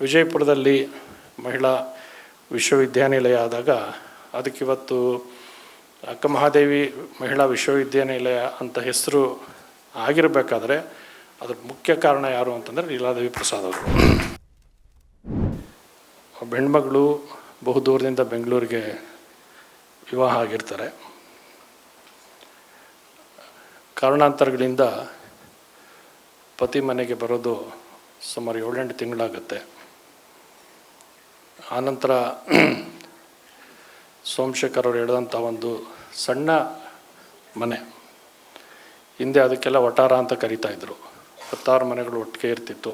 ವಿಜಯಪುರದಲ್ಲಿ ಮಹಿಳಾ ವಿಶ್ವವಿದ್ಯಾನಿಲಯ ಆದಾಗ ಅದಕ್ಕಿವತ್ತು ಅಕ್ಕ ಮಹಾದೇವಿ ಮಹಿಳಾ ವಿಶ್ವವಿದ್ಯಾನಿಲಯ ಅಂತ ಹೆಸರು ಆಗಿರಬೇಕಾದ್ರೆ ಅದ್ರ ಮುಖ್ಯ ಕಾರಣ ಯಾರು ಅಂತಂದರೆ ಲೀಲಾದೇವಿ ಪ್ರಸಾದ್ ಅವರು. ಹೆಣ್ಮಗಳು ಬಹುದೂರದಿಂದ ಬೆಂಗಳೂರಿಗೆ ವಿವಾಹ ಆಗಿರ್ತಾರೆ. ಕಾರಣಾಂತರಗಳಿಂದ ಪತಿ ಮನೆಗೆ ಬರೋದು ಸುಮಾರು ಏಳೆಂಟು ತಿಂಗಳಾಗುತ್ತೆ. ಆನಂತರ ಸೋಮಶೇಖರ್ ಅವರು ಹೇಳಿದಂಥ ಒಂದು ಸಣ್ಣ ಮನೆ. ಹಿಂದೆ ಅದಕ್ಕೆಲ್ಲ ವಟಾರ ಅಂತ ಕರಿತಾಯಿದ್ರು ಹತ್ತಾರು ಮನೆಗಳು ಒಟ್ಟಿಗೆ ಇರ್ತಿತ್ತು.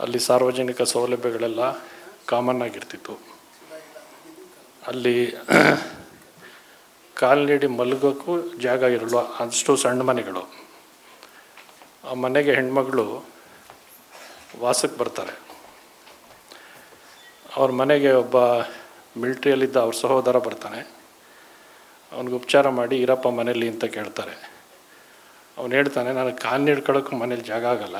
ಅಲ್ಲಿ ಸಾರ್ವಜನಿಕ ಸೌಲಭ್ಯಗಳೆಲ್ಲ ಕಾಮನ್ ಆಗಿರ್ತಿತ್ತು. ಅಲ್ಲಿ ಕಾಲು ನೀಡಿ ಮಲಗೋಕ್ಕೂ ಜಾಗ ಇರಲ್ಲ ಅಷ್ಟು ಸಣ್ಣ ಮನೆಗಳು. ಆ ಮನೆಗೆ ಹೆಣ್ಮಗಳು ವಾಸಕ್ಕೆ ಬರ್ತಾರೆ. ಅವ್ರ ಮನೆಗೆ ಒಬ್ಬ ಮಿಲ್ಟ್ರಿಯಲ್ಲಿದ್ದ ಅವ್ರ ಸಹೋದರ ಬರ್ತಾನೆ. ಅವನಿಗೆ ಉಪಚಾರ ಮಾಡಿ, ಇರಪ್ಪ ಮನೇಲಿ ಅಂತ ಕೇಳ್ತಾರೆ. ಅವನು ಹೇಳ್ತಾನೆ ನನಗೆ ಕಾಲು ನೀಡ್ಕೊಳ್ಳೋಕ್ಕೂ ಮನೇಲಿ ಜಾಗ ಆಗಲ್ಲ.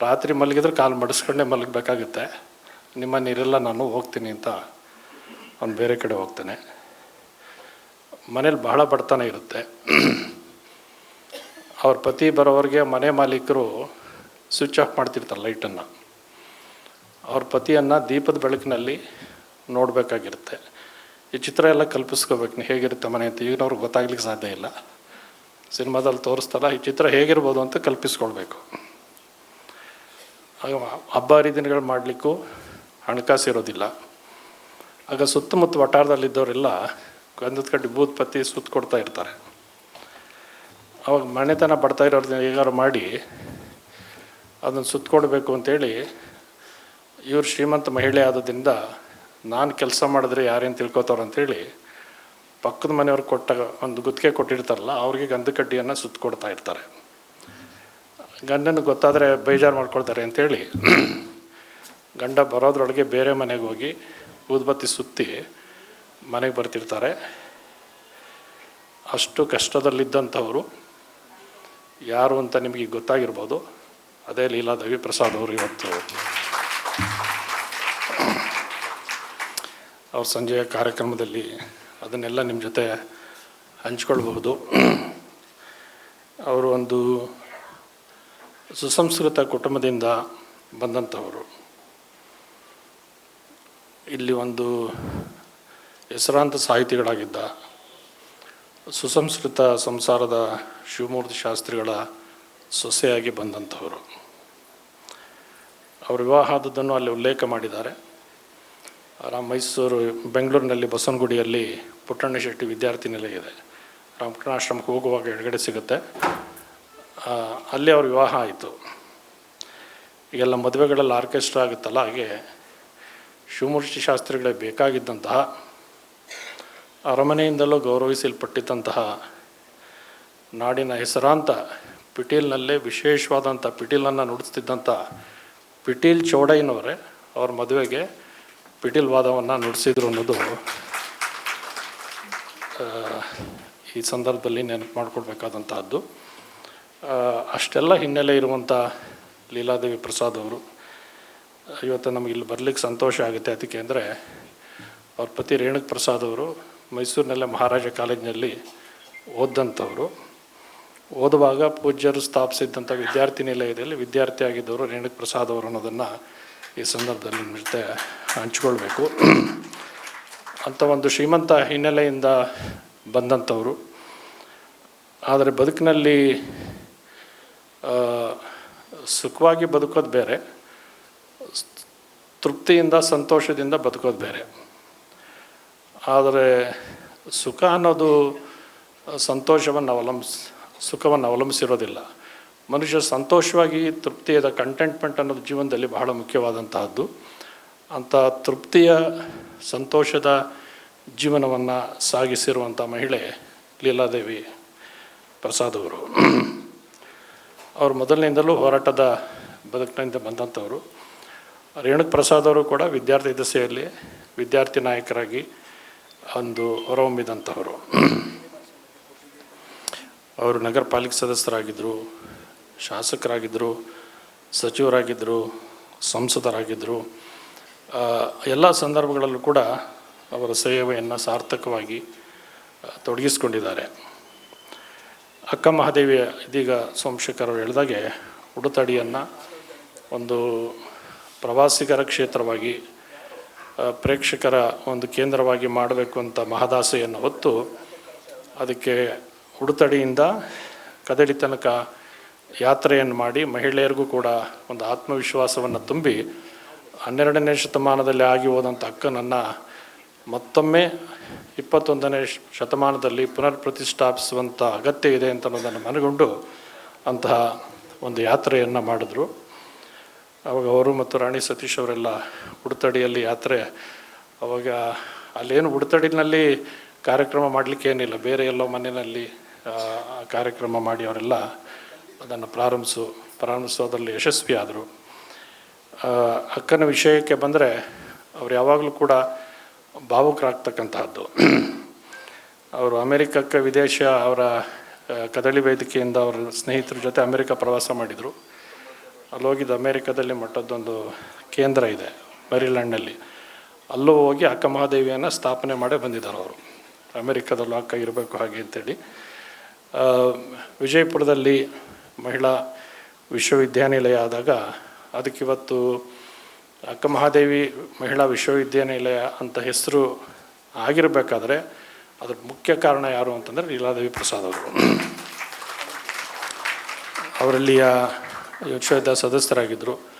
ರಾತ್ರಿ ಮಲಗಿದ್ರೆ ಕಾಲು ಮಡಿಸ್ಕೊಂಡೇ ಮಲಗಬೇಕಾಗುತ್ತೆ. ನಿಮ್ಮ ನೀರೆಲ್ಲ ನಾನು ಹೋಗ್ತೀನಿ ಅಂತ ಅವ್ನು ಬೇರೆ ಕಡೆ ಹೋಗ್ತಾನೆ. ಮನೇಲಿ ಬಹಳ ಬಡತನ ಇರುತ್ತೆ. ಅವ್ರ ಪತಿ ಬರೋವರೆಗೆ ಮನೆ ಮಾಲೀಕರು ಸ್ವಿಚ್ ಆಫ್ ಮಾಡ್ತಿರ್ತಾರೆ ಲೈಟನ್ನು. ಅವ್ರ ಪತಿಯನ್ನು ದೀಪದ ಬೆಳಕಿನಲ್ಲಿ ನೋಡಬೇಕಾಗಿರುತ್ತೆ. ಈ ಚಿತ್ರ ಎಲ್ಲ ಕಲ್ಪಿಸ್ಕೋಬೇಕು ಹೇಗಿರುತ್ತೆ ಮನೆ ಅಂತ. ಈಗ ಅವ್ರಿಗೆ ಗೊತ್ತಾಗ್ಲಿಕ್ಕೆ ಸಾಧ್ಯ ಇಲ್ಲ. ಸಿನಿಮಾದಲ್ಲಿ ತೋರಿಸ್ತಾರ ಈ ಚಿತ್ರ ಹೇಗಿರ್ಬೋದು ಅಂತ ಕಲ್ಪಿಸ್ಕೊಳ್ಬೇಕು. ಆಗ ಹಬ್ಬ ಹರಿದಿನಗಳು ಮಾಡಲಿಕ್ಕೂ ಹಣಕಾಸು ಇರೋದಿಲ್ಲ. ಆಗ ಸುತ್ತಮುತ್ತ ವಟಾರದಲ್ಲಿದ್ದವರೆಲ್ಲ ಗಂಧದ ಕಡ್ಡಿ ಬೂತ್ ಪತ್ತಿ ಸುತ್ತ ಕೊಡ್ತಾ ಇರ್ತಾರೆ. ಅವಾಗ ಮನೆತನ ಬರ್ತಾ ಇರೋರು ಹೇಗಾರು ಮಾಡಿ ಅದನ್ನು ಸುತ್ತಕೊಡ್ಬೇಕು ಅಂತೇಳಿ ಇವರು ಶ್ರೀಮಂತ ಮಹಿಳೆ ಆದದಿಂದ ನಾನು ಕೆಲಸ ಮಾಡಿದ್ರೆ ಯಾರೇನು ತಿಳ್ಕೊತಾರ ಅಂತೇಳಿ ಪಕ್ಕದ ಮನೆಯವ್ರಿಗೆ ಕೊಟ್ಟ ಒಂದು ಗುತ್ತಿಗೆ ಕೊಟ್ಟಿರ್ತಾರಲ್ಲ, ಅವ್ರಿಗೆ ಗಂಧ ಕಡ್ಡಿಯನ್ನು ಸುತ್ತಕೊಡ್ತಾ ಇರ್ತಾರೆ. ಗಂಡನ ಗೊತ್ತಾದರೆ ಬೇಜಾರು ಮಾಡ್ಕೊಳ್ತಾರೆ ಅಂತೇಳಿ ಗಂಡ ಬರೋದ್ರೊಳಗೆ ಬೇರೆ ಮನೆಗೆ ಹೋಗಿ ಊದ್ಬತ್ತಿ ಸುತ್ತಿ ಮನೆಗೆ ಬರ್ತಿರ್ತಾರೆ. ಅಷ್ಟು ಕಷ್ಟದಲ್ಲಿದ್ದಂಥವರು ಯಾರು ಅಂತ ನಿಮಗೆ ಗೊತ್ತಾಗಿರ್ಬೋದು. ಅದೇ ಲೀಲಾ ಲೀಲಾದೇವಿ ಪ್ರಸಾದ್ ಅವರು ಇವತ್ತು ಅವ್ರ ಸಂಜೆಯ ಕಾರ್ಯಕ್ರಮದಲ್ಲಿ ಅದನ್ನೆಲ್ಲ ನಿಮ್ಮ ಜೊತೆ ಹಂಚ್ಕೊಳ್ಬಹುದು. ಅವರು ಒಂದು ಸುಸಂಸ್ಕೃತ ಕುಟುಂಬದಿಂದ ಬಂದಂಥವರು. ಇಲ್ಲಿ ಒಂದು ಹೆಸರಾಂತ ಸಾಹಿತಿಗಳಾಗಿದ್ದ ಸುಸಂಸ್ಕೃತ ಸಂಸಾರದ ಶಿವಮೂರ್ತಿ ಶಾಸ್ತ್ರಿಗಳ ಸೊಸೆಯಾಗಿ ಬಂದಂಥವರು. ಅವರು ವಿವಾಹ ಆದದ್ದನ್ನು ಅಲ್ಲಿ ಉಲ್ಲೇಖ ಮಾಡಿದ್ದಾರೆ. ರಾಮ ಮೈಸೂರು, ಬೆಂಗಳೂರಿನಲ್ಲಿ ಬಸವನಗುಡಿಯಲ್ಲಿ ಪುಟ್ಟಣ್ಣ ಶೆಟ್ಟಿ ವಿದ್ಯಾರ್ಥಿ ನಿಲಯ ಇದೆ ರಾಮಕೃಷ್ಣಾಶ್ರಮಕ್ಕೆ ಹೋಗುವಾಗ ಎಡಗಡೆ ಸಿಗುತ್ತೆ. ಅಲ್ಲಿ ಅವ್ರ ವಿವಾಹ ಆಯಿತು. ಈಗೆಲ್ಲ ಮದುವೆಗಳಲ್ಲಿ ಆರ್ಕೆಸ್ಟ್ರಾ ಆಗುತ್ತಲ್ಲ, ಹಾಗೆ ಶಿವಮೂರ್ತಿ ಶಾಸ್ತ್ರಿಗಳೇ ಬೇಕಾಗಿದ್ದಂತಹ, ಅರಮನೆಯಿಂದಲೂ ಗೌರವಿಸಲ್ಪಟ್ಟಿದ್ದಂತಹ ನಾಡಿನ ಹೆಸರಾಂತ ಪಿಟೀಲ್ನಲ್ಲೇ ವಿಶೇಷವಾದಂಥ ಪಿಟೀಲನ್ನು ನುಡಿಸ್ತಿದ್ದಂಥ ಪಿಟೀಲ್ ಚೌಡಯ್ಯನವರೇ ಅವ್ರ ಮದುವೆಗೆ ಪಿಟೀಲ್ ವಾದವನ್ನು ನುಡಿಸಿದ್ರು ಅನ್ನೋದು ಈ ಸಂದರ್ಭದಲ್ಲಿ ನೆನಪು ಮಾಡಿಕೊಡ್ಬೇಕಾದಂತಹದ್ದು. ಅಷ್ಟೆಲ್ಲ ಹಿನ್ನೆಲೆ ಇರುವಂಥ ಲೀಲಾದೇವಿ ಪ್ರಸಾದ್ ಅವರು, ಇವತ್ತು ನಮಗೆ ಇಲ್ಲಿ ಬರಲಿಕ್ಕೆ ಸಂತೋಷ ಆಗುತ್ತೆ ಅದಕ್ಕೆ ಅಂದರೆ ಅವ್ರ ಪತಿ ರೇಣುಕ್ ಪ್ರಸಾದ್ ಅವರು ಮೈಸೂರಿನಲ್ಲೇ ಮಹಾರಾಜ ಕಾಲೇಜಿನಲ್ಲಿ ಓದಂಥವ್ರು ಓದುವಾಗ ಪೂಜ್ಯರು ಸ್ಥಾಪಿಸಿದ್ದಂಥ ವಿದ್ಯಾರ್ಥಿ ನಿಲಯದಲ್ಲಿ ವಿದ್ಯಾರ್ಥಿ ಆಗಿದ್ದವರು ರೇಣುಕ್ ಪ್ರಸಾದ್ ಅವರು ಅನ್ನೋದನ್ನು ಈ ಸಂದರ್ಭದಲ್ಲಿ ನಿಮ್ಮ ಜೊತೆ ಹಂಚ್ಕೊಳ್ಬೇಕು. ಅಂತ ಒಂದು ಶ್ರೀಮಂತ ಹಿನ್ನೆಲೆಯಿಂದ ಬಂದಂಥವರು. ಆದರೆ ಬದುಕಿನಲ್ಲಿ ಸುಖವಾಗಿ ಬದುಕೋದು ಬೇರೆ, ತೃಪ್ತಿಯಿಂದ, ಸಂತೋಷದಿಂದ ಬದುಕೋದು ಬೇರೆ. ಆದರೆ ಸುಖ ಅನ್ನೋದು ಸಂತೋಷವನ್ನು ಅವಲಂಬಿಸ್ ಸುಖವನ್ನು ಅವಲಂಬಿಸಿರೋದಿಲ್ಲ. ಮನುಷ್ಯ ಸಂತೋಷವಾಗಿ ತೃಪ್ತಿಯಾದ ಕಂಟೆಂಟ್ಮೆಂಟ್ ಅನ್ನೋದು ಜೀವನದಲ್ಲಿ ಬಹಳ ಮುಖ್ಯವಾದಂತಹದ್ದು. ಅಂಥ ತೃಪ್ತಿಯ, ಸಂತೋಷದ ಜೀವನವನ್ನು ಸಾಗಿಸಿರುವಂಥ ಮಹಿಳೆ ಲೀಲಾದೇವಿ ಪ್ರಸಾದ್ ಅವರು. ಅವರು ಮೊದಲಿನಿಂದಲೂ ಹೋರಾಟದ ಬದುಕಿನಿಂದ ಬಂದಂಥವರು. ರೇಣುಕ್ ಪ್ರಸಾದ್ ಅವರು ಕೂಡ ವಿದ್ಯಾರ್ಥಿ ದಸೆಯಲ್ಲಿ ವಿದ್ಯಾರ್ಥಿ ನಾಯಕರಾಗಿ ಒಂದು ಹೊರಹೊಮ್ಮಿದಂಥವರು. ಅವರು ನಗರ ಪಾಲಿಕೆ ಸದಸ್ಯರಾಗಿದ್ದರು, ಶಾಸಕರಾಗಿದ್ದರು, ಸಚಿವರಾಗಿದ್ದರು, ಸಂಸದರಾಗಿದ್ದರು. ಎಲ್ಲ ಸಂದರ್ಭಗಳಲ್ಲೂ ಕೂಡ ಅವರ ಸೇವೆಯನ್ನು ಸಾರ್ಥಕವಾಗಿ ತೊಡಗಿಸ್ಕೊಂಡಿದ್ದಾರೆ. ಅಕ್ಕ ಮಹಾದೇವಿಯ ಇದೀಗ ಸೋಮಶೇಖರ್ ಅವರು ಹೇಳಿದಾಗೆ ಉಡುತಡಿಯನ್ನು ಒಂದು ಪ್ರವಾಸಿಗರ ಕ್ಷೇತ್ರವಾಗಿ ಪ್ರೇಕ್ಷಕರ ಒಂದು ಕೇಂದ್ರವಾಗಿ ಮಾಡಬೇಕು ಅಂತ ಮಹದಾಸೆಯನ್ನು ಹೊತ್ತು ಅದಕ್ಕೆ ಉಡುತಡಿಯಿಂದ ಕದಳಿ ತನಕ ಯಾತ್ರೆಯನ್ನು ಮಾಡಿ ಮಹಿಳೆಯರಿಗೂ ಕೂಡ ಒಂದು ಆತ್ಮವಿಶ್ವಾಸವನ್ನು ತುಂಬಿ ಹನ್ನೆರಡನೇ ಶತಮಾನದಲ್ಲಿ ಆಗಿ ಹೋದಂಥ ಅಕ್ಕನನ್ನು ಮತ್ತೊಮ್ಮೆ ಇಪ್ಪತ್ತೊಂದನೇ ಶತಮಾನದಲ್ಲಿ ಪುನರ್ ಪ್ರತಿಷ್ಠಾಪಿಸುವಂಥ ಅಗತ್ಯ ಇದೆ ಅಂತ ಅನ್ನೋದನ್ನು ಮನಗೊಂಡು ಅಂತಹ ಒಂದು ಯಾತ್ರೆಯನ್ನು ಮಾಡಿದ್ರು. ಅವಾಗ ಅವರು ಮತ್ತು ರಾಣಿ ಸತೀಶ್ ಅವರೆಲ್ಲ ಉಡುತಡಿಯಲ್ಲಿ ಯಾತ್ರೆ, ಅವಾಗ ಅಲ್ಲೇನು ಉಡುತಡಿನಲ್ಲಿ ಕಾರ್ಯಕ್ರಮ ಮಾಡಲಿಕ್ಕೆ ಏನಿಲ್ಲ, ಬೇರೆ ಎಲ್ಲೋ ಮನೆಯಲ್ಲಿ ಕಾರ್ಯಕ್ರಮ ಮಾಡಿ ಅವರೆಲ್ಲ ಅದನ್ನು ಪ್ರಾರಂಭಿಸು, ಪ್ರಾರಂಭಿಸೋದ್ರಲ್ಲಿ ಯಶಸ್ವಿಯಾದರು. ಅಕ್ಕನ ವಿಷಯಕ್ಕೆ ಬಂದರೆ ಅವ್ರು ಯಾವಾಗಲೂ ಕೂಡ ಭಾವುಕರಾಗ್ತಕ್ಕಂತಹದ್ದು. ಅವರು ಅಮೆರಿಕಕ್ಕೆ ವಿದೇಶ ಅವರ ಕದಳಿ ವೇದಿಕೆಯಿಂದ ಅವರ ಸ್ನೇಹಿತರ ಜೊತೆ ಅಮೇರಿಕ ಪ್ರವಾಸ ಮಾಡಿದರು. ಅಲ್ಲಿ ಹೋಗಿದ್ದು ಅಮೇರಿಕದಲ್ಲಿ ಮಟ್ಟದ್ದೊಂದು ಕೇಂದ್ರ ಇದೆ, ಮರಿಲ್ಯಾಂಡ್ನಲ್ಲಿ. ಅಲ್ಲೂ ಹೋಗಿ ಅಕ್ಕ ಮಹಾದೇವಿಯನ್ನು ಸ್ಥಾಪನೆ ಮಾಡೇ ಬಂದಿದ್ದಾರೆ ಅವರು. ಅಮೇರಿಕಾದಲ್ಲೂ ಅಕ್ಕ ಇರಬೇಕು ಹಾಗೆ ಅಂತೇಳಿ. ವಿಜಯಪುರದಲ್ಲಿ ಮಹಿಳಾ ವಿಶ್ವವಿದ್ಯಾನಿಲಯ ಆದಾಗ ಅದಕ್ಕಿವತ್ತು ಅಕ್ಕ ಮಹಾದೇವಿ ಮಹಿಳಾ ವಿಶ್ವವಿದ್ಯಾನಿಲಯ ಅಂತ ಹೆಸರು ಆಗಿರಬೇಕಾದ್ರೆ ಅದ್ರ ಮುಖ್ಯ ಕಾರಣ ಯಾರು ಅಂತಂದರೆ ಲೀಲಾದೇವಿ ಪ್ರಸಾದ್ ಅವರು. ಅವರಲ್ಲಿಯ ವಿಶ್ವವಿದ್ಯಾಲಯ ಸದಸ್ಯರಾಗಿದ್ದರು.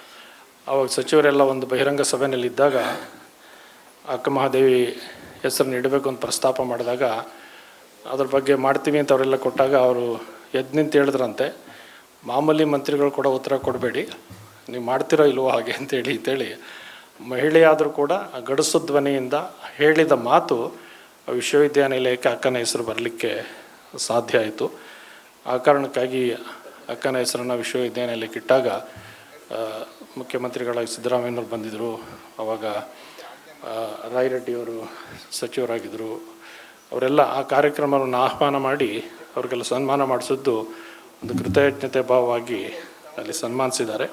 ಅವಾಗ ಸಚಿವರೆಲ್ಲ ಒಂದು ಬಹಿರಂಗ ಸಭೆಯಲ್ಲಿದ್ದಾಗ ಅಕ್ಕ ಮಹಾದೇವಿ ಹೆಸರನ್ನು ಇಡಬೇಕು ಅಂತ ಪ್ರಸ್ತಾಪ ಮಾಡಿದಾಗ ಅದ್ರ ಬಗ್ಗೆ ಮಾಡ್ತೀವಿ ಅಂತ ಅವರೆಲ್ಲ ಕೊಟ್ಟಾಗ ಅವರು ಎದ್ದು ನಿಂತು ಹೇಳಿದ್ರಂತೆ ಮಾಮೂಲಿ ಮಂತ್ರಿಗಳು ಕೂಡ ಉತ್ತರ ಕೊಡಬೇಡಿ ನೀವು ಮಾಡ್ತಿರೋ ಇಲ್ವೋ ಹಾಗೆ ಅಂತೇಳಿ ಅಂತೇಳಿ ಮಹಿಳೆಯಾದರೂ ಕೂಡ ಗಡಸು ಧ್ವನಿಯಿಂದ ಹೇಳಿದ ಮಾತು ವಿಶ್ವವಿದ್ಯಾನಿಲಯಕ್ಕೆ ಅಕ್ಕನ ಹೆಸರು ಬರಲಿಕ್ಕೆ ಸಾಧ್ಯ ಆಯಿತು. ಆ ಕಾರಣಕ್ಕಾಗಿ ಅಕ್ಕನ ಹೆಸರನ್ನು ವಿಶ್ವವಿದ್ಯಾನಿಲಯಕ್ಕೆ ಇಟ್ಟಾಗ ಮುಖ್ಯಮಂತ್ರಿಗಳಾಗಿ ಸಿದ್ದರಾಮಯ್ಯನವ್ರು ಬಂದಿದ್ದರು ಅವಾಗ ಆ, ರಾಯರೆಡ್ಡಿಯವರು ಸಚಿವರಾಗಿದ್ದರು ಅವರೆಲ್ಲ ಆ ಕಾರ್ಯಕ್ರಮವನ್ನು ಆಹ್ವಾನ ಮಾಡಿ ಅವ್ರಿಗೆಲ್ಲ ಸನ್ಮಾನ ಮಾಡಿಸಿದ್ದು ಒಂದು ಕೃತಜ್ಞತೆ ಭಾವವಾಗಿ ಅಲ್ಲಿ ಸನ್ಮಾನಿಸಿದ್ದಾರೆ.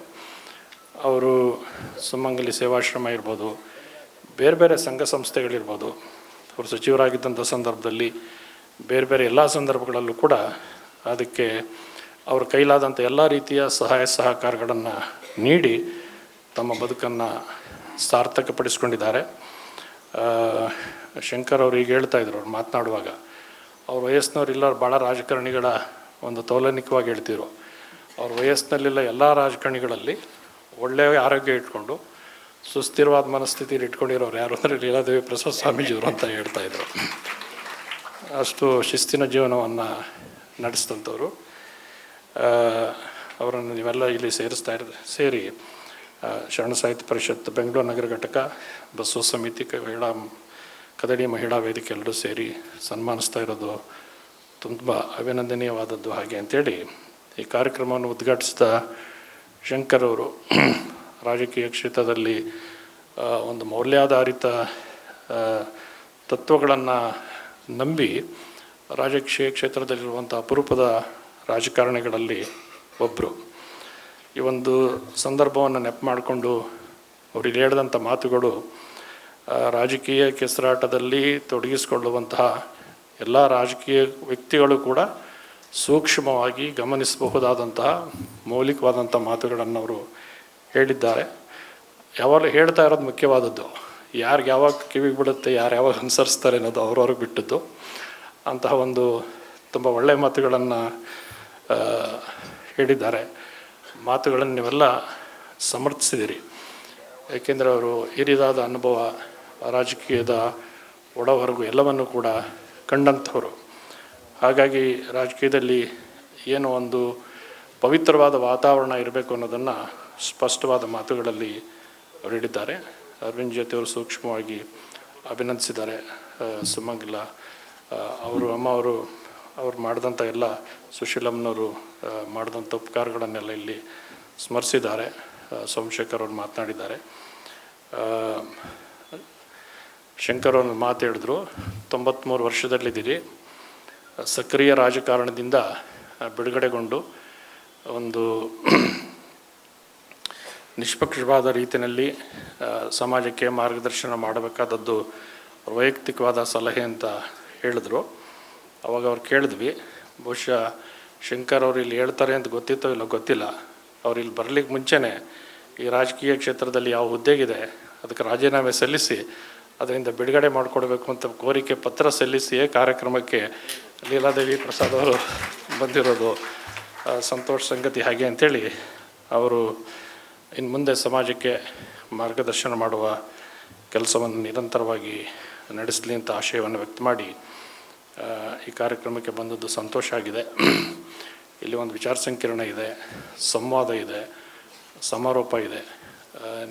ಅವರು ಸುಮಂಗಲಿ ಸೇವಾಶ್ರಮ ಇರ್ಬೋದು, ಬೇರೆ ಬೇರೆ ಸಂಘ ಸಂಸ್ಥೆಗಳಿರ್ಬೋದು, ಅವರು ಸಚಿವರಾಗಿದ್ದಂಥ ಸಂದರ್ಭದಲ್ಲಿ ಬೇರೆ ಬೇರೆ ಎಲ್ಲ ಸಂದರ್ಭಗಳಲ್ಲೂ ಕೂಡ ಅದಕ್ಕೆ ಅವ್ರ ಕೈಲಾದಂಥ ಎಲ್ಲ ರೀತಿಯ ಸಹಾಯ ಸಹಕಾರಗಳನ್ನು ನೀಡಿ ತಮ್ಮ ಬದುಕನ್ನು ಸಾರ್ಥಕಪಡಿಸ್ಕೊಂಡಿದ್ದಾರೆ. ಶಂಕರ್ ಅವರು ಈಗ ಹೇಳ್ತಾ ಇದ್ರು, ಅವ್ರು ಮಾತನಾಡುವಾಗ. ಅವ್ರ ವಯಸ್ಸಿನವ್ರು ಇಲ್ಲ ಭಾಳ ರಾಜಕಾರಣಿಗಳ ಒಂದು ತೌಲನಿಕವಾಗಿ ಹೇಳ್ತಿದ್ರು. ಅವ್ರ ವಯಸ್ಸಿನಲ್ಲಿಲ್ಲ ಎಲ್ಲ ರಾಜಕಾರಣಿಗಳಲ್ಲಿ ಒಳ್ಳೆಯ ಆರೋಗ್ಯ ಇಟ್ಕೊಂಡು, ಸುಸ್ಥಿರವಾದ ಮನಸ್ಥಿತಿಯಲ್ಲಿ ಇಟ್ಕೊಂಡಿರೋರು ಯಾರು ಅಂದರೆ ಲೀಲಾದೇವಿ ಪ್ರಸಾದ್ ಸ್ವಾಮೀಜಿಯವರು ಅಂತ ಹೇಳ್ತಾ ಇದ್ರು. ಅಷ್ಟು ಶಿಸ್ತಿನ ಜೀವನವನ್ನು ನಡೆಸಿದಂಥವ್ರು. ಅವರನ್ನು ನೀವೆಲ್ಲ ಇಲ್ಲಿ ಸೇರಿಸ್ತಾ ಇರ ಸೇರಿ ಶರಣ ಸಾಹಿತ್ಯ ಪರಿಷತ್, ಬೆಂಗಳೂರು ನಗರ ಘಟಕ, ಬಸವ ಸಮಿತಿ ಕ- ಮಹಿಳಾ ಕದಡಿ ಮಹಿಳಾ ವೇದಿಕೆ ಎಲ್ಲರೂ ಸೇರಿ ಸನ್ಮಾನಿಸ್ತಾ ಇರೋದು ತುಂಬ ಅಭಿನಂದನೀಯವಾದದ್ದು ಹಾಗೆ ಅಂತೇಳಿ ಈ ಕಾರ್ಯಕ್ರಮವನ್ನು ಉದ್ಘಾಟಿಸಿದ ಶಂಕರ್ ಅವರು ರಾಜಕೀಯ ಕ್ಷೇತ್ರದಲ್ಲಿ ಒಂದು ಮೌಲ್ಯಾಧಾರಿತ ತತ್ವಗಳನ್ನು ನಂಬಿ ರಾಜಕೀಯ ಕ್ಷೇತ್ರದಲ್ಲಿರುವಂಥ ಅಪರೂಪದ ರಾಜಕಾರಣಿಗಳಲ್ಲಿ ಒಬ್ಬರು ಈ ಒಂದು ಸಂದರ್ಭವನ್ನು ನೆಪ ಮಾಡಿಕೊಂಡು ಅವರು ಇಲ್ಲಿ ಹೇಳಿದಂಥ ಮಾತುಗಳು ರಾಜಕೀಯ ಕೆಸರಾಟದಲ್ಲಿ ತೊಡಗಿಸಿಕೊಳ್ಳುವಂತಹ ಎಲ್ಲ ರಾಜಕೀಯ ವ್ಯಕ್ತಿಗಳು ಕೂಡ ಸೂಕ್ಷ್ಮವಾಗಿ ಗಮನಿಸಬಹುದಾದಂತಹ ಮೌಲಿಕವಾದಂಥ ಮಾತುಗಳನ್ನು ಅವರು ಹೇಳಿದ್ದಾರೆ. ಯಾವಾಗಲೂ ಹೇಳ್ತಾ ಇರೋದು ಮುಖ್ಯವಾದದ್ದು. ಯಾರಿಗೆ ಯಾವಾಗ ಕಿವಿಗೆ ಬಿಡುತ್ತೆ ಯಾರು ಯಾವಾಗ ಅನುಸರಿಸ್ತಾರೆ ಅನ್ನೋದು ಅವ್ರವ್ರಿಗೆ ಬಿಟ್ಟದ್ದು. ಅಂತಹ ಒಂದು ತುಂಬ ಒಳ್ಳೆಯ ಮಾತುಗಳನ್ನು ಹೇಳಿದ್ದಾರೆ. ಮಾತುಗಳನ್ನು ನೀವೆಲ್ಲ ಸಮರ್ಥಿಸಿದಿರಿ. ಏಕೆಂದರೆ ಅವರು ಹಿರಿದಾದ ಅನುಭವ ರಾಜಕೀಯದ ಒಳಹೊರಗು ಎಲ್ಲವನ್ನು ಕೂಡ ಕಂಡಂಥವರು. ಹಾಗಾಗಿ ರಾಜಕೀಯದಲ್ಲಿ ಏನು ಒಂದು ಪವಿತ್ರವಾದ ವಾತಾವರಣ ಇರಬೇಕು ಅನ್ನೋದನ್ನು ಸ್ಪಷ್ಟವಾದ ಮಾತುಗಳಲ್ಲಿ ಅವರು ಹೇಳಿದ್ದಾರೆ. ಅರವಿಂದ್ ಜೊತೆ ಅವರು ಸೂಕ್ಷ್ಮವಾಗಿ ಅಭಿನಂದಿಸಿದ್ದಾರೆ. ಸುಮಂಗಲ ಅವರು, ಅಮ್ಮ ಅವರು, ಅವ್ರು ಮಾಡಿದಂಥ ಎಲ್ಲ ಸುಶೀಲಮ್ಮನವರು ಮಾಡಿದಂಥ ಉಪಕಾರಗಳನ್ನೆಲ್ಲ ಇಲ್ಲಿ ಸ್ಮರಿಸಿದ್ದಾರೆ. ಸೋಮಶೇಖರ್ ಅವರು ಮಾತನಾಡಿದ್ದಾರೆ. ಶಂಕರ್ ಅವ್ರ ಮಾತು ಹೇಳಿದ್ರು ತೊಂಬತ್ತ್ಮೂರು ವರ್ಷದಲ್ಲಿದ್ದೀರಿ. ಸಕ್ರಿಯ ರಾಜಕಾರಣದಿಂದ ಬಿಡುಗಡೆಗೊಂಡು ಒಂದು ನಿಷ್ಪಕ್ಷಪಾತ ರೀತಿಯಲ್ಲಿ ಸಮಾಜಕ್ಕೆ ಮಾರ್ಗದರ್ಶನ ಮಾಡಬೇಕಾದದ್ದು ವೈಯಕ್ತಿಕವಾದ ಸಲಹೆ ಅಂತ ಹೇಳಿದ್ರು. ಅವಾಗ ಅವ್ರು ಕೇಳಿದ್ವಿ, ಬಹುಶಃ ಶಂಕರ್ ಅವರು ಇಲ್ಲಿ ಹೇಳ್ತಾರೆ ಅಂತ ಗೊತ್ತಿತ್ತೋ ಇಲ್ಲೋ ಗೊತ್ತಿಲ್ಲ. ಅವ್ರು ಇಲ್ಲಿ ಬರಲಿಕ್ಕೆ ಮುಂಚೆನೇ ಈ ರಾಜಕೀಯ ಕ್ಷೇತ್ರದಲ್ಲಿ ಯಾವ ಹುದ್ದೆಗಿದೆ, ಅದಕ್ಕೆ ರಾಜೀನಾಮೆ ಸಲ್ಲಿಸಿ ಅದರಿಂದ ಬಿಡುಗಡೆ ಮಾಡಿಕೊಡ್ಬೇಕು ಅಂತ ಕೋರಿಕೆ ಪತ್ರ ಸಲ್ಲಿಸಿಯೇ ಕಾರ್ಯಕ್ರಮಕ್ಕೆ ಲೀಲಾದೇವಿ ಪ್ರಸಾದ್ ಅವರು ಬಂದಿರೋದು ಸಂತೋಷ ಸಂಗತಿ ಹಾಗೆ ಅಂಥೇಳಿ ಅವರು ಇನ್ನು ಮುಂದೆ ಸಮಾಜಕ್ಕೆ ಮಾರ್ಗದರ್ಶನ ಮಾಡುವ ಕೆಲಸವನ್ನು ನಿರಂತರವಾಗಿ ನಡೆಸಲಿ ಅಂತ ಆಶಯವನ್ನು ವ್ಯಕ್ತ ಮಾಡಿ ಈ ಕಾರ್ಯಕ್ರಮಕ್ಕೆ ಬಂದದ್ದು ಸಂತೋಷ ಆಗಿದೆ. ಇಲ್ಲಿ ಒಂದು ವಿಚಾರ ಸಂಕಿರಣ ಇದೆ, ಸಂವಾದ ಇದೆ, ಸಮಾರೋಪ ಇದೆ.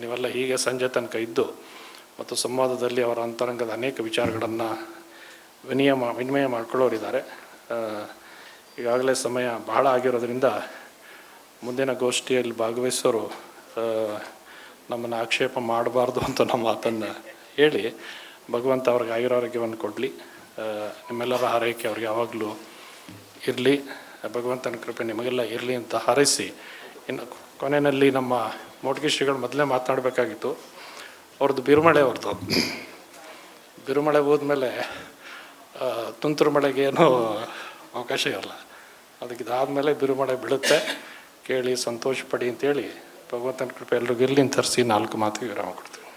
ನೀವೆಲ್ಲ ಹೀಗೆ ಸಂಜೆ ತನಕ ಇದ್ದು ಮತ್ತು ಸಂವಾದದಲ್ಲಿ ಅವರ ಅಂತರಂಗದ ಅನೇಕ ವಿಚಾರಗಳನ್ನು ವಿನಿಯ ವಿನಿಮಯ ಮಾಡಿಕೊಳ್ಳೋರಿದ್ದಾರೆ. ಈಗಾಗಲೇ ಸಮಯ ಬಹಳ ಆಗಿರೋದ್ರಿಂದ ಮುಂದಿನ ಗೋಷ್ಠಿಯಲ್ಲಿ ಭಾಗವಹಿಸೋರು ನಮ್ಮನ್ನು ಆಕ್ಷೇಪ ಮಾಡಬಾರ್ದು ಅಂತ ನಮ್ಮ ಮಾತನ್ನು ಹೇಳಿ ಭಗವಂತ ಅವ್ರಿಗೆ ಆಯುರಾರೋಗ್ಯವನ್ನು ಕೊಡಲಿ. ನಿಮ್ಮೆಲ್ಲರ ಹಾರೈಕೆ ಅವ್ರಿಗೆ ಯಾವಾಗಲೂ ಇರಲಿ. ಭಗವಂತನ ಕೃಪೆ ನಿಮಗೆಲ್ಲ ಇರಲಿ ಅಂತ ಹಾರೈಸಿ. ಇನ್ನು ಕೊನೆಯಲ್ಲಿ ನಮ್ಮ ಮೋಟಗಿ ಶ್ರೀಗಳು ಮೊದಲೇ ಮಾತನಾಡಬೇಕಾಗಿತ್ತು. ಅವ್ರದ್ದು ಬಿರುಮಳೆ ಅವ್ರದ್ದು ಬಿರುಮಳೆ ಹೋದ್ಮೇಲೆ ತುಂತುರು ಮಳೆಗೇನು ಅವಕಾಶ ಇರಲ್ಲ. ಅದಕ್ಕೆ ಇದಾದಮೇಲೆ ಬಿರುಮಳೆ ಬೀಳುತ್ತೆ. ಕೇಳಿ ಸಂತೋಷ ಪಡಿ ಅಂತೇಳಿ ಭಗವಂತನ ಕೃಪೆ ಎಲ್ರಿಗೂ ಇರಲಿ ತರಿಸಿ ನಾಲ್ಕು ಮಾತು ವಿರಾಮ ಕೊಡ್ತೀವಿ